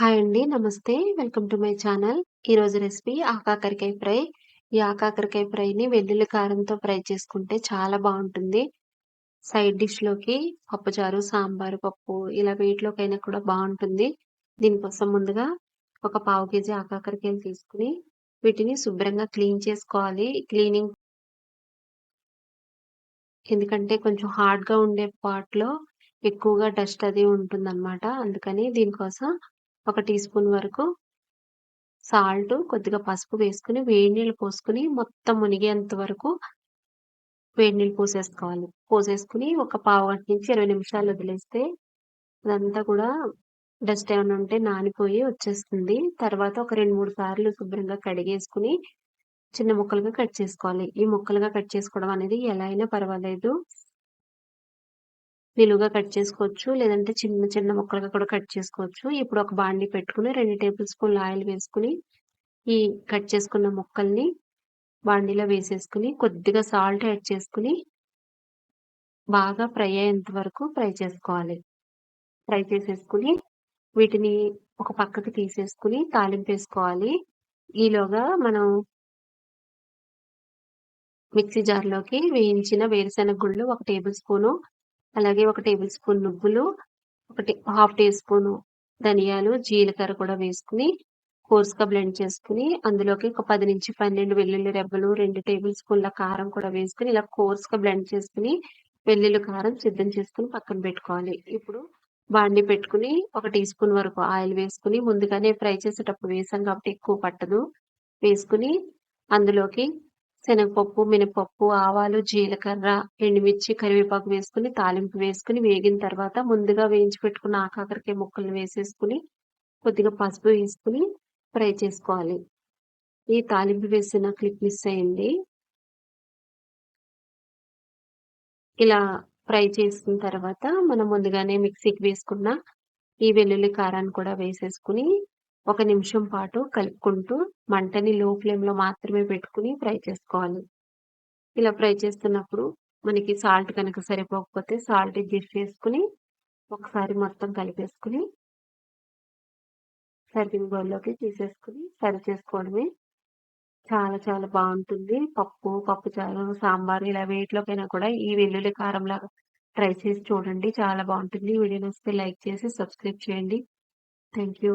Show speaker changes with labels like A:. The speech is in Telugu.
A: హాయ్ అండి. నమస్తే. Welcome to my channel. ఈరోజు రెసిపీ ఆకాకరకాయ ఫ్రై. ఈ ఆకాకరకాయ ఫ్రైని వెల్లుల్లి కారంతో ఫ్రై చేసుకుంటే చాలా బాగుంటుంది సైడ్ డిష్‌లోకి పప్పుచారు, సాంబారు, పప్పు ఇలా వీటిలోకైనా కూడా బాగుంటుంది దీనికోసం ముందుగా ఒక పావు కేజీ ఆకాకరకాయలు తీసుకుని వీటిని శుభ్రంగా క్లీన్ చేసుకోవాలి. క్లీనింగ్ ఎందుకంటే కొంచెం హార్డ్‌గా ఉండే పార్ట్‌లో ఎక్కువగా డస్ట్ అది ఉంటుందన్నమాట. అందుకని దీనికోసం ఒక టీ స్పూన్ వరకు సాల్ట్, కొద్దిగా పసుపు వేసుకుని వేడి నీళ్ళు పోసుకొని మొత్తం మునిగేంత వరకు వేడి నీళ్ళు పోసేసుకోవాలి. పోసేసుకొని ఒక పావుగంట నుంచి 20 నిమిషాలు వదిలేస్తే అదంతా కూడా డస్ట్ ఏమైనా ఉంటే నానిపోయి వచ్చేస్తుంది. తర్వాత ఒక 2, 3 సార్లు శుభ్రంగా కడిగేసుకొని చిన్న ముక్కలుగా కట్ చేసుకోవాలి. ఈ ముక్కలుగా కట్ చేసుకోవడం అనేది ఎలా అయినా పర్వాలేదు. నిలువుగా కట్ చేసుకోవచ్చు. లేదంటే చిన్న చిన్న ముక్కలుగా కూడా కట్ చేసుకోవచ్చు. ఇప్పుడు ఒక బాండీ పెట్టుకొని 2 టేబుల్ స్పూన్ల ఆయిల్ వేసుకొని ఈ కట్ చేసుకున్న ముక్కల్ని బాండీలో వేసేసుకొని కొద్దిగా సాల్ట్ యాడ్ చేసుకొని బాగా ఫ్రై అయ్యేంత వరకు ఫ్రై చేసుకోవాలి. ఫ్రై చేసేసుకుని వీటిని ఒక పక్కకి తీసేసుకొని తాలింపేసుకోవాలి. ఈలోగా మనం మిక్సీ జార్‌లోకి వేయించిన వేరుశెనగ గుళ్ళు ఒక టేబుల్ స్పూను, అలాగే ఒక టేబుల్ స్పూన్ నువ్వులు, ఒకటి హాఫ్ టీ స్పూన్ ధనియాలు, జీలకర్ర కూడా వేసుకొని కోర్స్‌గా బ్లెండ్ చేసుకుని అందులోకి ఒక 10-12 వెల్లుల్లి రెబ్బలు, రెండు టేబుల్ స్పూన్ల కారం కూడా వేసుకొని ఇలా కోర్స్‌గా బ్లెండ్ చేసుకుని వెల్లుల్లి కారం సిద్ధం చేసుకొని పక్కన పెట్టుకోవాలి. ఇప్పుడు బాండి పెట్టుకొని ఒక టీ స్పూన్ వరకు ఆయిల్ వేసుకొని ముందుగానే ఫ్రై చేసేటప్పుడు వేసాం కాబట్టి ఎక్కువ పట్టదు. వేసుకుని అందులోకి శనగపప్పు, మినపప్పు, ఆవాలు, జీలకర్ర, ఎండుమిర్చి, కరివేపాకు వేసుకుని తాలింపు వేసుకుని వేగిన తర్వాత ముందుగా వేయించి పెట్టుకున్న ఆకాకరకాయ ముక్కలను వేసేసుకుని కొద్దిగా పసుపు వేసుకుని ఫ్రై చేసుకోవాలి. ఈ తాలింపు వేసిన క్లిప్ మిస్ అయింది. ఇలా ఫ్రై చేసిన తర్వాత మనం ముందుగానే మిక్సీకి వేసుకున్న ఈ వెల్లుల్లి కారాన్ని కూడా వేసేసుకొని ఒక నిమిషం పాటు కలుపుకుంటూ మంటని లో ఫ్లేమ్‌లో మాత్రమే పెట్టుకుని ఫ్రై చేసుకోవాలి. ఇలా ఫ్రై చేస్తున్నప్పుడు మనకి సాల్ట్ కనుక సరిపోకపోతే సాల్ట్ అడ్జస్ట్ చేసుకుని ఒకసారి మొత్తం కలిపేసుకొని సర్వింగ్ బౌల్‌లోకి తీసేసుకొని సర్వ్ చేసుకోవడమే. చాలా చాలా బాగుంటుంది పప్పు, పప్పుచారు, సాంబారు ఇలా వేటిలోకైనా కూడా ఈ వెల్లుల్లి కారంలాగా ట్రై చేసి చూడండి. చాలా బాగుంటుంది వీడియో నచ్చితే లైక్ చేసి సబ్స్క్రైబ్ చేయండి. Thank you.